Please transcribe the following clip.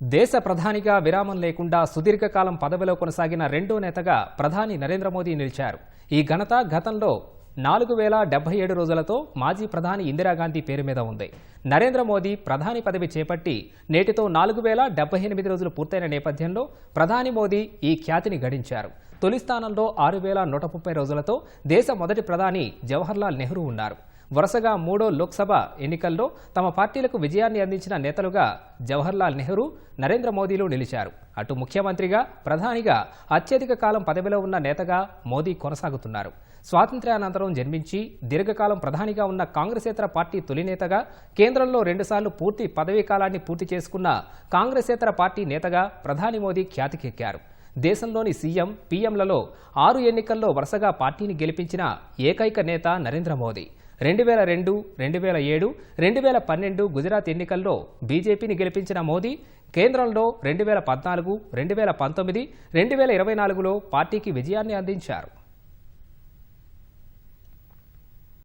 దేశ ప్రధానిగా విరామం లేకుండా సుదీర్ఘకాలం పదవిలో కొనసాగిన రెండో నేతగా ప్రధాని నరేంద్ర మోదీ నిలిచారు. ఈ ఘనత గతంలో నాలుగు వేల డెబ్బై ఏడు రోజులతో మాజీ ప్రధాని ఇందిరాగాంధీ పేరు మీద ఉంది. నరేంద్ర మోదీ ప్రధాని పదవి చేపట్టి నేటితో నాలుగు వేల డెబ్బై ఎనిమిది రోజులు పూర్తయిన నేపథ్యంలో ప్రధాని మోదీ ఈ ఖ్యాతిని గడించారు. తొలి స్థానంలో ఆరు వేల నూట ముప్పై రోజులతో దేశ మొదటి ప్రధాని జవహర్లాల్ నెహ్రూ ఉన్నారు. వరుసగా మూడో లోక్సభ ఎన్నికల్లో తమ పార్టీలకు విజయాన్ని అందించిన నేతలుగా జవహర్లాల్ నెహ్రూ నరేంద్ర మోదీలు నిలిచారు. అటు ముఖ్యమంత్రిగా ప్రధానిగా అత్యధిక కాలం పదవిలో ఉన్న నేతగా మోదీ కొనసాగుతున్నారు. స్వాతంత్ర్యానంతరం జన్మించి దీర్ఘకాలం ప్రధానిగా ఉన్న కాంగ్రెసేతర పార్టీ తొలి నేతగా కేంద్రంలో రెండుసార్లు పూర్తి పదవీ కాలాన్ని పూర్తి చేసుకున్న కాంగ్రెసేతర పార్టీ నేతగా ప్రధాని మోదీ ఖ్యాతికెక్కారు. దేశంలోని సీఎం పీఎంలలో ఆరు ఎన్నికల్లో వరుసగా పార్టీని గెలిపించిన ఏకైక నేత నరేంద్ర మోదీ. రెండు వేల రెండు రెండు వేల ఏడు రెండు వేల పన్నెండు గుజరాత్ ఎన్నికల్లో బీజేపీని గెలిపించిన మోదీ కేంద్రంలో రెండు వేల పద్నాలుగు రెండు వేల పంతొమ్మిది రెండు వేల ఇరవై నాలుగులో పార్టీకి విజయాన్ని అందించారు.